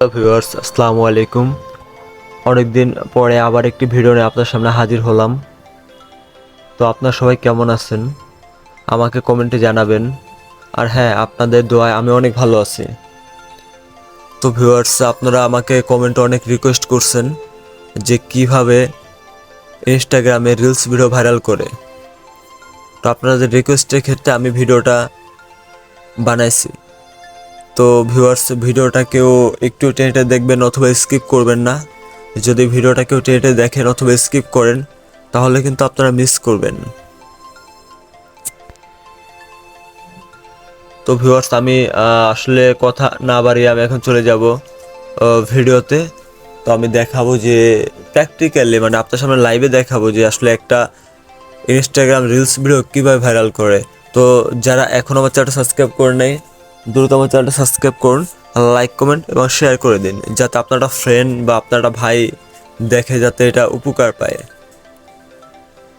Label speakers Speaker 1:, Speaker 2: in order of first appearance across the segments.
Speaker 1: Viewers আসসালামু আলাইকুম। অনেকদিন পরে আবার একটি ভিডিও নিয়ে আপনার সামনে হাজির হলাম। তো আপনার সবাই কেমন আছেন? আমাকে কমেন্টে জানাবেন। আর হ্যাঁ আপনাদের দোয়ায় আমি অনেক ভালো আছি। তো ভিউয়ার্স আপনারা আমাকে কমেন্টে অনেক রিকোয়েস্ট করছেন যে কীভাবে ইনস্টাগ্রামে রিলস ভিডিও ভাইরাল করে। তো আপনাদের রিকোয়েস্টের ক্ষেত্রে আমি ভিডিওটা বানাইছি। তো ভিউয়ার্স ভিডিওটা কেউ একটু টেনে দেখবেন অথবা স্কিপ করবেন না। যদি ভিডিওটা কেউ টেনে দেখেন অথবা স্কিপ করেন, তাহলে কিন্তু আপনারা মিস করবেন। তো ভিউয়ার্স আমি আসলে কথা না বাড়িয়ে আমি এখন চলে যাব ভিডিওতে। তো আমি দেখাবো যে প্র্যাকটিক্যালি মানে আপনার সামনে লাইভে দেখাবো যে আসলে একটা ইনস্টাগ্রাম রিলস ভিডিও কীভাবে ভাইরাল করে। তো যারা এখনও আমার চ্যানেলটা সাবস্ক্রাইব করে নেই দ্রুত আমার চ্যানেলটা সাবস্ক্রাইব করুন লাইক কমেন্ট এবং শেয়ার করে দিন, যাতে আপনার একটা ফ্রেন্ড বা আপনার একটা ভাই দেখে যাতে এটা উপকার পায়।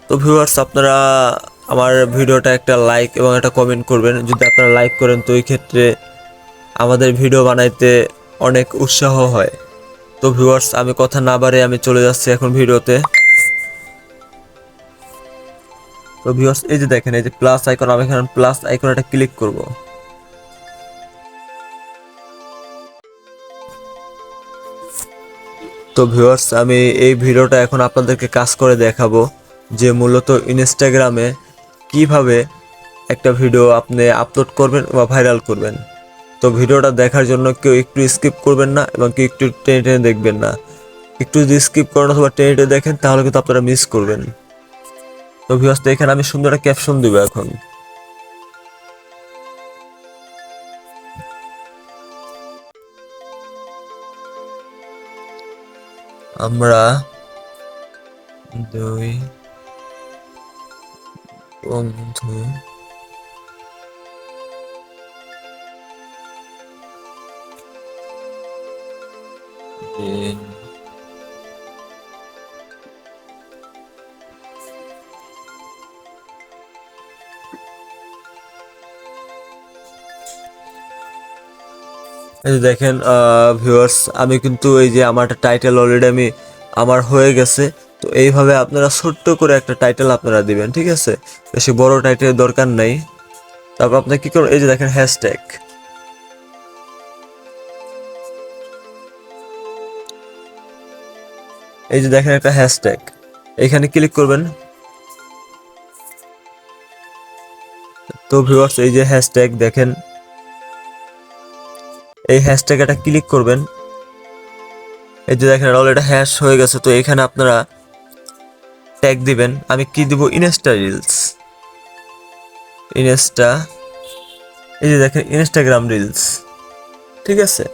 Speaker 1: তো ভিউয়ার্স আপনারা আমার ভিডিওটা একটা লাইক এবং একটা কমেন্ট করবেন। যদি আপনারা লাইক করেন, তো এই ক্ষেত্রে আমাদের ভিডিও বানাইতে অনেক উৎসাহ হয়। তো ভিউয়ার্স আমি কথা না বাড়ে আমি চলে যাচ্ছি এখন ভিডিওতে। তো ভিউয়ার্স এই যে দেখেন, এই যে প্লাস আইকন আমি এখানে প্লাস আইকন এটা ক্লিক করব। তো ভিউয়ার্স আমি এই ভিডিওটা এখন আপনাদেরকে কাজ করে দেখাবো যে মূলত ইনস্টাগ্রামে কীভাবে একটা ভিডিও আপনি আপলোড করবেন বা ভাইরাল করবেন। তো ভিডিওটা দেখার জন্য কেউ একটু স্কিপ করবেন না এবং কেউ একটু টেনে টেনে দেখবেন না। একটু যদি স্কিপ করেন অথবা টেনে টেনে দেখেন, তাহলে কিন্তু আপনারা মিস করবেন। তো ভিউয়ার্স তো এখানে আমি সুন্দর একটা ক্যাপশন দেবো এখন। আমরা দুই বন্ধু দিন এই যে দেখেন ভিউয়ার্স আমি কিন্তু এই যে আমার একটা টাইটেল অলরেডি আমি আমার হয়ে গেছে। তো এইভাবে আপনারা ছোট্ট করে একটা টাইটেল আপনারা দিবেন, ঠিক আছে? বেশি বড় টাইটেলের দরকার নাই। তারপর আপনি কি করুন এই যে দেখেন হ্যাশট্যাগ এই যে দেখেন একটা হ্যাশট্যাগ এখানে ক্লিক করবেন। তো ভিউয়ার্স এই যে হ্যাশট্যাগ দেখেন। এই হ্যাশট্যাগ এটা ক্লিক করবেন। এই যে দেখেন অলরেডি হ্যাশ হয়ে গেছে, তো এখানে আপনারা ট্যাগ দিবেন। আমি কি দিব? ইনস্টা রিলস ইনস্টা এই যে দেখেন ইনস্টাগ্রাম রিলস ঠিক আছে?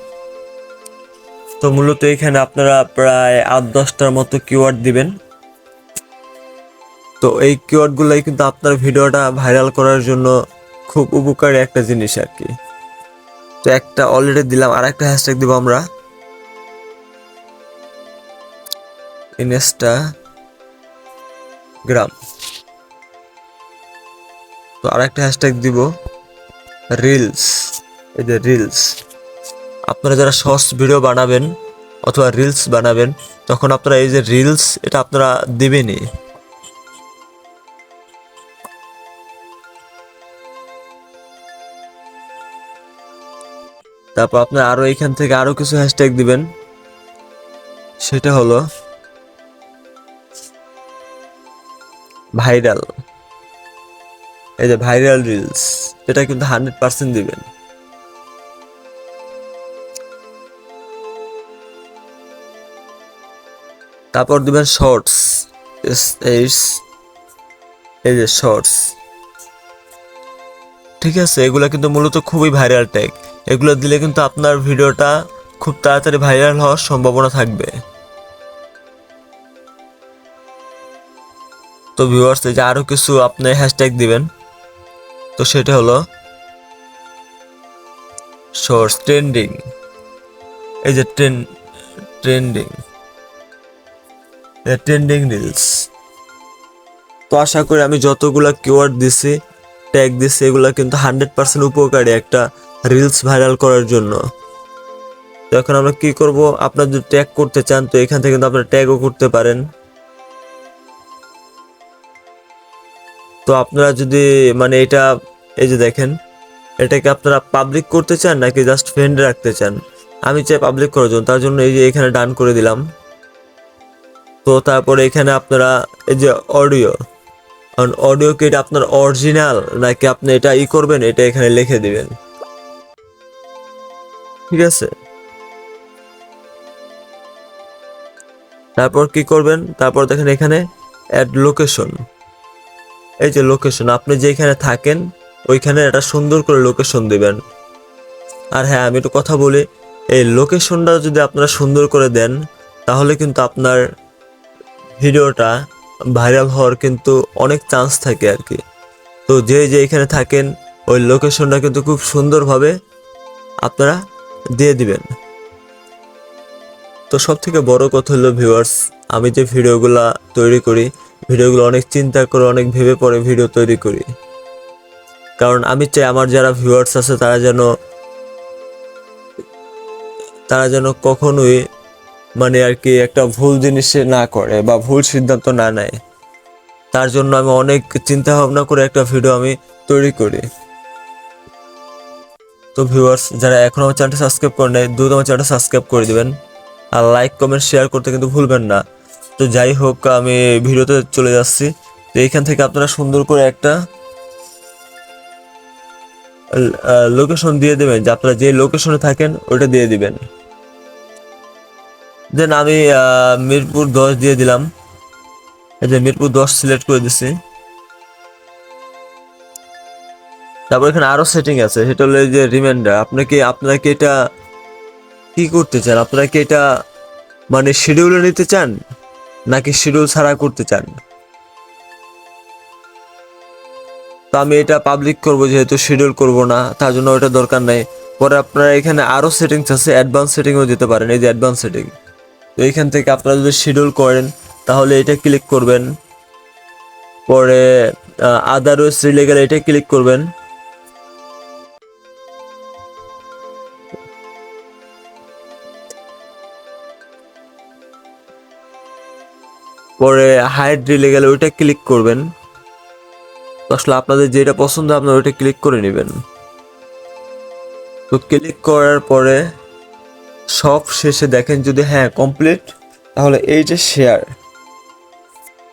Speaker 1: তো মূলত এখানে আপনারা প্রায় আট দশটার মতো কিওয়ার্ড দিবেন। তো এই কিওয়ার্ডগুলোই কিন্তু আপনার ভিডিওটা ভাইরাল করার জন্য খুব উপকারী একটা জিনিস আর কি। তো একটা অলরেডি দিলাম আর একটা হ্যাশট্যাগ দিব আমরা। ইনস্টা গ্রাম তো আর একটা হ্যাশট্যাগ দিব রিলস এই যে রিলস আপনারা যারা শর্টস ভিডিও বানাবেন অথবা রিলস বানাবেন, তখন আপনারা এই যে রিলস এটা আপনারা দিবেনই। তারপর আপনার আরও এখান থেকে আরও কিছু হ্যাশট্যাগ দিবেন। সেটা হলো ভাইরাল এই যে ভাইরাল রিলস এটা কিন্তু হান্ড্রেড পার্সেন্ট দিবেন। তারপর দিবেন শর্টস এই যে শর্টস ঠিক আছে, এগুলো কিন্তু মূলত খুবই ভাইরাল ট্যাগ এগুলো দিলে কিন্তু আপনার ভিডিওটা খুব তাড়াতাড়ি ভাইরাল হওয়ার সম্ভাবনা থাকবে। তো ভিউয়ার্স এই যে আরও কিছু আপনি হ্যাশট্যাগ দিবেন। তো সেটা হলো শর্টস ট্রেন্ডিং এই যে ট্রেন ট্রেন্ডিং ট্রেন্ডিং রিলস তো আশা করি আমি যতগুলা কিওয়ার্ড দিছি ট্যাগ দিছি, এগুলা কিন্তু হান্ড্রেড পার্সেন্ট উপকারী একটা রিলস ভাইরাল করার জন্য। তো এখন আমরা কি করব? আপনার যদি ট্যাগ করতে চান, তো এখান থেকে কিন্তু আপনারা ট্যাগও করতে পারেন। তো আপনারা যদি মানে এটা, এই যে দেখেন, এটাকে আপনারা পাবলিক করতে চান নাকি জাস্ট ফ্রেন্ডে রাখতে চান? আমি চাই পাবলিক করার জন্য, তার জন্য এই যে এখানে ডান করে দিলাম। তো তারপরে এখানে আপনারা, এই যে অডিও কারণ অডিও কি এটা আপনার অরিজিনাল নাকি আপনি এটা ই করবেন, এটা এখানে লিখে দিবেন। ঠিক আছে? তারপর কি করবেন? তারপর দেখেন এখানে অ্যাড লোকেশন এই যে লোকেশন আপনি যেখানে থাকেন, ওইখানে একটা সুন্দর করে লোকেশন দিবেন। আর হ্যাঁ আমি একটু কথা বলি, এই লোকেশনটা যদি আপনারা সুন্দর করে দেন, তাহলে কিন্তু আপনার ভিডিওটা ভাইরাল হওয়ার কিন্তু অনেক চান্স থাকে আর কি। তো যে যে এখানে থাকেন, ওই লোকেশনটা কিন্তু খুব সুন্দরভাবে আপনারা দিয়ে দিবেন। তো সব থেকে বড় কথা হলো ভিউয়ার্স আমি যে ভিডিওগুলা তৈরি করি, ভিডিওগুলো অনেক চিন্তা করে, অনেক ভেবে পরে ভিডিও তৈরি করি। কারণ আমি চাই আমার যারা ভিউয়ার্স আছে, তারা যেন তারা যেন কখনোই মানে আর কি একটা ভুল জিনিসে না করে বা ভুল সিদ্ধান্ত না নেয়। তার জন্য আমি অনেক চিন্তা ভাবনা করে একটা ভিডিও আমি তৈরি করি। তো ভিউয়ার্স যারা এখনও আমার চ্যানেলটা সাবস্ক্রাইব করে নেয় দ্রুত আমার চ্যানেলটা সাবস্ক্রাইব করে দেবেন। আর লাইক কমেন্ট শেয়ার করতে কিন্তু ভুলবেন না। তো যাই হোক, আমি ভিডিওতে চলে যাচ্ছি। তো এইখান থেকে আপনারা সুন্দর করে একটা লোকেশন দিয়ে দেবেন। যে আপনারা যে লোকেশনে থাকেন ওটা দিয়ে দিবেন। দেন আমি মিরপুর দশ দিয়ে দিলাম। এই যে মিরপুর দশ সিলেক্ট করে দিছি। তারপর এখানে আরও সেটিং আছে। সেটা হলো যে রিমাইন্ডার আপনাকে আপনারা কি এটা কি করতে চান? আপনারা কি এটা মানে শিডিউলে নিতে চান? নাকি শিডিউল ছাড়া করতে চান? তো আমি এটা পাবলিক করব যেহেতু শিডিউল করব না, তার জন্য ওটা দরকার নাই। পরে আপনারা এখানে আরও সেটিংস আছে অ্যাডভান্স সেটিংও দিতে পারেন। এই যে অ্যাডভান্স সেটিং তো এইখান থেকে আপনারা যদি শিডিউল করেন, তাহলে এটা ক্লিক করবেন। পরে আদারওয়েজ রিলেগাল এটা ক্লিক করবেন। পরে হাইড রিলে গেলে ওইটা ক্লিক করবেন। আসলে আপনাদের যেটা পছন্দ, আপনারা ওইটা ক্লিক করে নেবেন। তো ক্লিক করার পরে সব শেষে দেখেন যদি হ্যাঁ কমপ্লিট তাহলে এই যে শেয়ার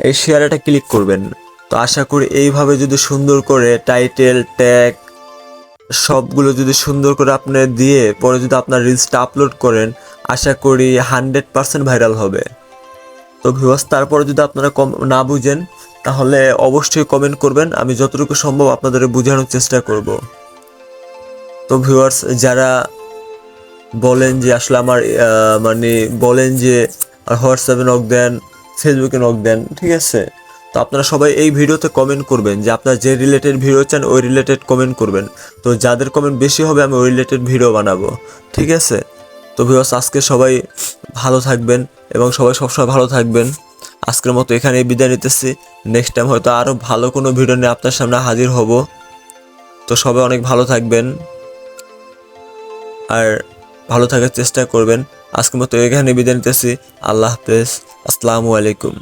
Speaker 1: এই শেয়ার এটা ক্লিক করবেন। তো আশা করি এইভাবে যদি সুন্দর করে টাইটেল ট্যাগ সবগুলো যদি সুন্দর করে আপনি দিয়ে পরে যদি আপনার রিলসটা আপলোড করেন, আশা করি হান্ড্রেড পার্সেন্ট ভাইরাল হবে। তো ভিউয়ার্স তারপরে যদি আপনারা কম না বুঝেন, তাহলে অবশ্যই কমেন্ট করবেন, আমি যতটুকু সম্ভব আপনাদের বোঝানোর চেষ্টা করব। তো ভিউয়ার্স যারা বলেন যে আসলে আমার মানে বলেন যে হোয়াটসঅ্যাপে নক দেন ফেসবুকে নক দেন, ঠিক আছে? তো আপনারা সবাই এই ভিডিওতে কমেন্ট করবেন যে আপনারা যে রিলেটেড ভিডিও চান, ওই রিলেটেড কমেন্ট করবেন। তো যাদের কমেন্ট বেশি হবে, আমি ওই রিলেটেড ভিডিও বানাবো, ঠিক আছে? তো ভিউয়ার্স আজকে সবাই ভালো থাকবেন এবং সবাই সবসময় ভালো থাকবেন। আজকের মতো এখানেই বিদায় নিতেছি। নেক্সট টাইম হয়তো আরও ভালো কোনো ভিডিও নিয়ে আপনার সামনে হাজির হব। তো সবাই অনেক ভালো থাকবেন। আর ভালো থাকার চেষ্টা করবেন। আজকের মতো এখানে বিদায় নিতেছি। আল্লাহ হাফেজ। আসসালামু আলাইকুম।